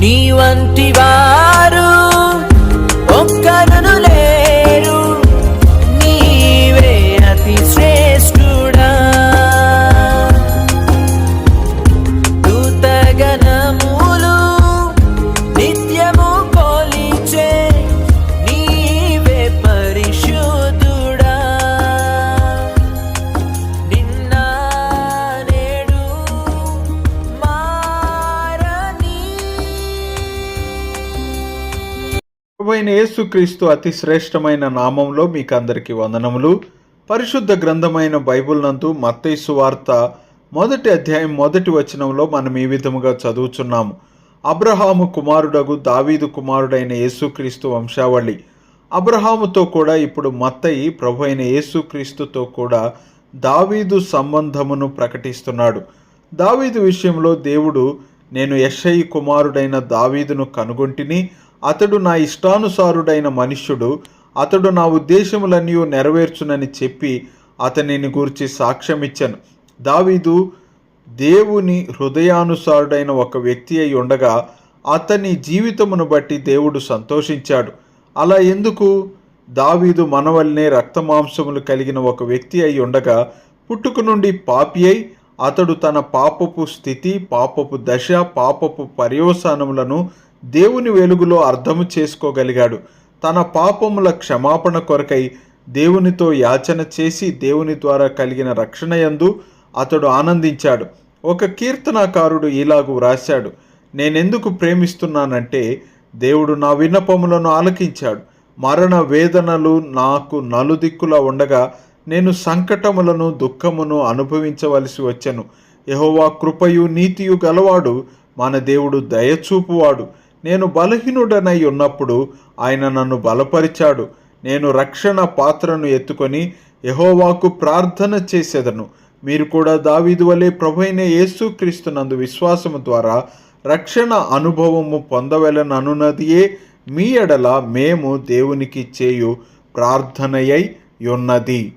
నీ వంటి వారు ప్రభువైన యేసుక్రీస్తు అతి శ్రేష్టమైన నామంలో మీకు అందరికీ వందనములు. పరిశుద్ధ గ్రంథమైన బైబిల్ నందు మత్తయి సువార్త మొదటి అధ్యాయం మొదటి వచనంలో మనం ఈ విధముగా చదువుచున్నాము. అబ్రహాము కుమారుడగు దావీదు కుమారుడైన యేసుక్రీస్తు వంశావళి. అబ్రహాముతో కూడా ఇప్పుడు మత్తయి ప్రభు అయిన యేసుక్రీస్తుతో కూడా దావీదు సంబంధమును ప్రకటిస్తున్నాడు. దావీదు విషయంలో దేవుడు నేను యషయి కుమారుడైన దావీదును కనుగొంటిని అతడు నా ఇష్టానుసారుడైన మనుష్యుడు అతడు నా ఉద్దేశములన్నీ నెరవేర్చునని చెప్పి అతనిని గూర్చి సాక్ష్యమిచ్చాను. దావీదు దేవుని హృదయానుసారుడైన ఒక వ్యక్తి అయి ఉండగా అతని జీవితమును బట్టి దేవుడు సంతోషించాడు. అలా ఎందుకు? దావీదు మనవల్నే రక్తమాంసములు కలిగిన ఒక వ్యక్తి అయి ఉండగా పుట్టుక నుండి పాపి అయి అతడు తన పాపపు స్థితి పాపపు దశ పాపపు పర్యవసానములను దేవుని వెలుగులో అర్థము చేసుకోగలిగాడు. తన పాపముల క్షమాపణ కొరకై దేవునితో యాచన చేసి దేవుని ద్వారా కలిగిన రక్షణ యందు అతడు ఆనందించాడు. ఒక కీర్తనాకారుడు ఇలాగు వ్రాశాడు నేనెందుకు ప్రేమిస్తున్నానంటే దేవుడు నా విన్నపములను ఆలకించాడు. మరణ వేదనలు నాకు నలుదిక్కులా ఉండగా నేను సంకటములను దుఃఖమును అనుభవించవలసి వచ్చెను. యహోవా కృపయు నీతియు గలవాడు. మన దేవుడు దయచూపువాడు. నేను బలహీనుడనై ఉన్నప్పుడు ఆయన నన్ను బలపరిచాడు. నేను రక్షణ పాత్రను ఎత్తుకొని యహోవాకు ప్రార్థన చేసేదను. మీరు కూడా దావీదు వలె ప్రభైన యేసుక్రీస్తునందు విశ్వాసము ద్వారా రక్షణ అనుభవము పొందవలననున్నదియే మీ ఎడల మేము దేవునికి చేయు ప్రార్థనయై ఉన్నది.